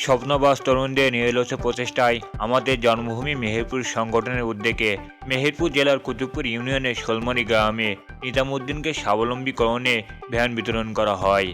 স্বপ্নবাস তরুণদের নিরলস প্রচেষ্টায় আমাদের জন্মভূমি মেহেরপুর সংগঠনের উদ্যোগে মেহেরপুর জেলার কুতুবপুর ইউনিয়নের শোলমারি গ্রামে নিজামুদ্দিনকে স্বাবলম্বীকরণে ভ্যান বিতরণ করা হয়।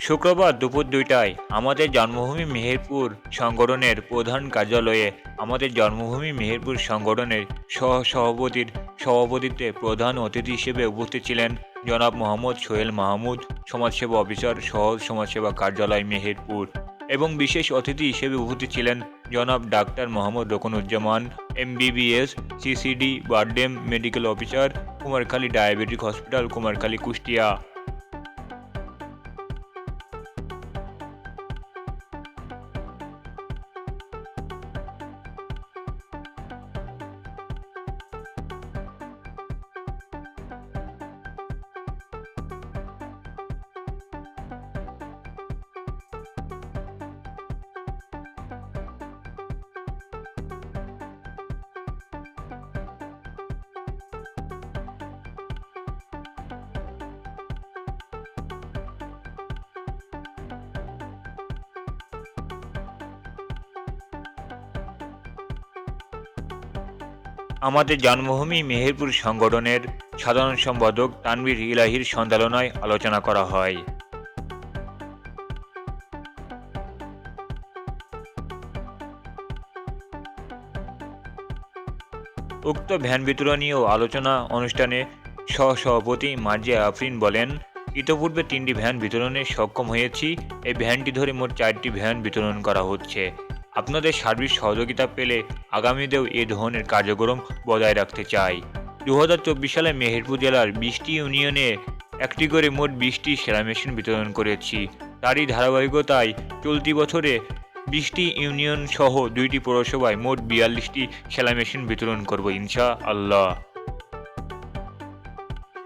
শুক্রবার দুপুর দুইটায় আমাদের জন্মভূমি মেহেরপুর সংগঠনের প্রধান কার্যালয়ে আমাদের জন্মভূমি মেহেরপুর সংগঠনের সহ সভাপতির সভাপতিত্বে প্রধান অতিথি হিসেবে উপস্থিত ছিলেন জনাব মোহাম্মদ সোহেল মাহমুদ, সমাজসেবা অফিসার সহ সমাজসেবা কার্যালয় মেহেরপুর এবং বিশেষ অতিথি হিসেবে উপস্থিত ছিলেন জনাব doctor Mohammad Roknuzzaman, MBBS, CCD, BIRDEM medical officer, Kumarkhali diabetic hospital, Kumarkhali Kushtia. আমাদের জন্মভূমি মেহেরপুর সংগঠনের সাধারণ সম্পাদক তানভীর ইলাহির সঞ্চালনায় আলোচনা করা হয়। উক্ত ভ্যান বিতরণী ও আলোচনা অনুষ্ঠানে সহসভাপতি মার্জিয়া আফরিন বলেন, ইতোপূর্বে তিনটি ভ্যান বিতরণে সক্ষম হয়েছি। এই ভ্যানটি ধরে মোট চারটি ভ্যান বিতরণ করা হচ্ছে। আপনাদের সার্বিক সহযোগিতা পেলে আগামীতেও এ ধরনের কার্যক্রম বজায় রাখতে চাই। দু হাজার চব্বিশ সালে মেহেরপুর জেলার বিশটি ইউনিয়নে একটি করে মোট বিশটি সেরা মেশিন বিতরণ করেছি। তারই ধারাবাহিকতায় চলতি বছরে বিশটি ইউনিয়ন সহ দুইটি পৌরসভায় মোট বিয়াল্লিশটি সেলাই মেশিন বিতরণ করব ইনশা আল্লাহ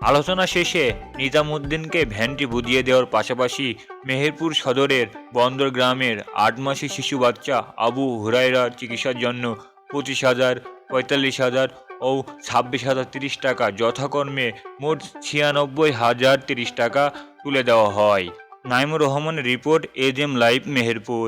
আলোচনা শেষে নিজামুদ্দিনকে ভ্যানটি বুঝিয়ে দেওয়ার পাশাপাশি মেহেরপুর সদরের বন্দর গ্রামের আট মাসি শিশু বাচ্চা আবু হুরাইরার চিকিৎসার জন্য পঁচিশ হাজার, পঁয়তাল্লিশ হাজার ও ছাব্বিশ হাজার তিরিশ টাকা যথাকর্মে মোট ছিয়ানব্বই হাজার তিরিশ টাকা তুলে দেওয়া হয়। নাইমুর রহমানের report as M live, Meherpur.